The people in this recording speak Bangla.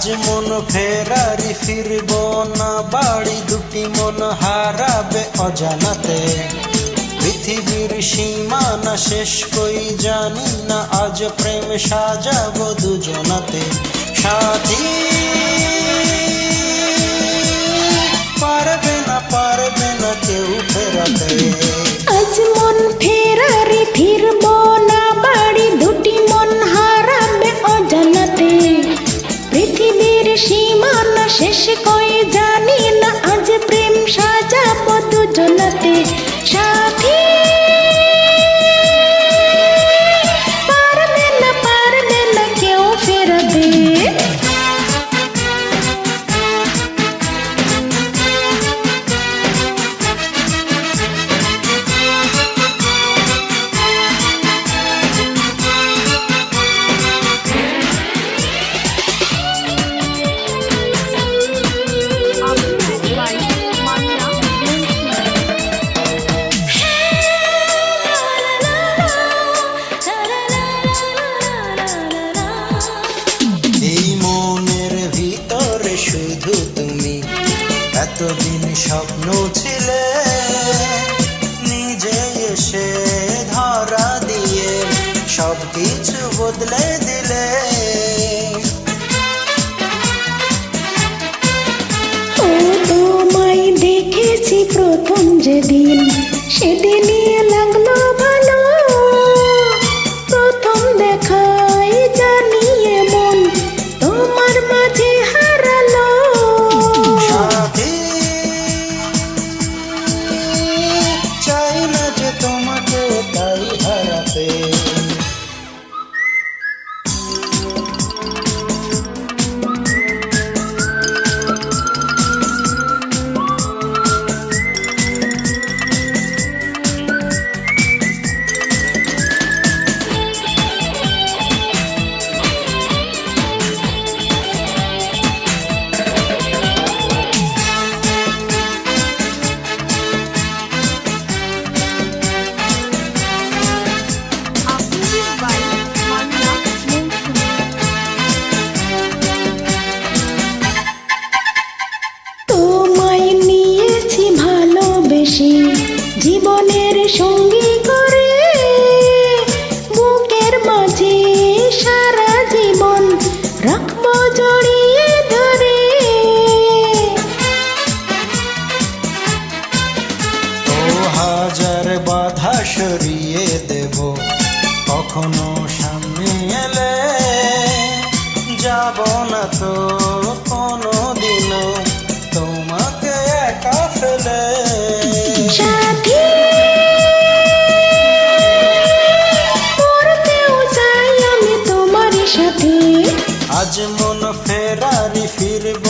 আজ মন ফেরারি ফিরব না, বাড়ি দুটি মন হারাবে অজানাতে। পৃথিবীর সীমানা শেষ কই জানি না, আজ প্রেম সাজাবো দুজনাতে। সাথী, পারবে না পারবে না কেউ ফেরাতে। জানি স্বপ্ন ছিলে, নিজে এসে ধরা দিয়ে সব কিছু বদলে দিলে। ও তোমায় দেখেছি প্রথম যেদিন, সেদিনই জীবনের সঙ্গী করে, বুকের মাঝে সারা জীবন রাখব জড়িয়ে ধরে। হাজার বাধা সরিয়ে দেব, কখনো সামনে এলে যাব না তো। फिर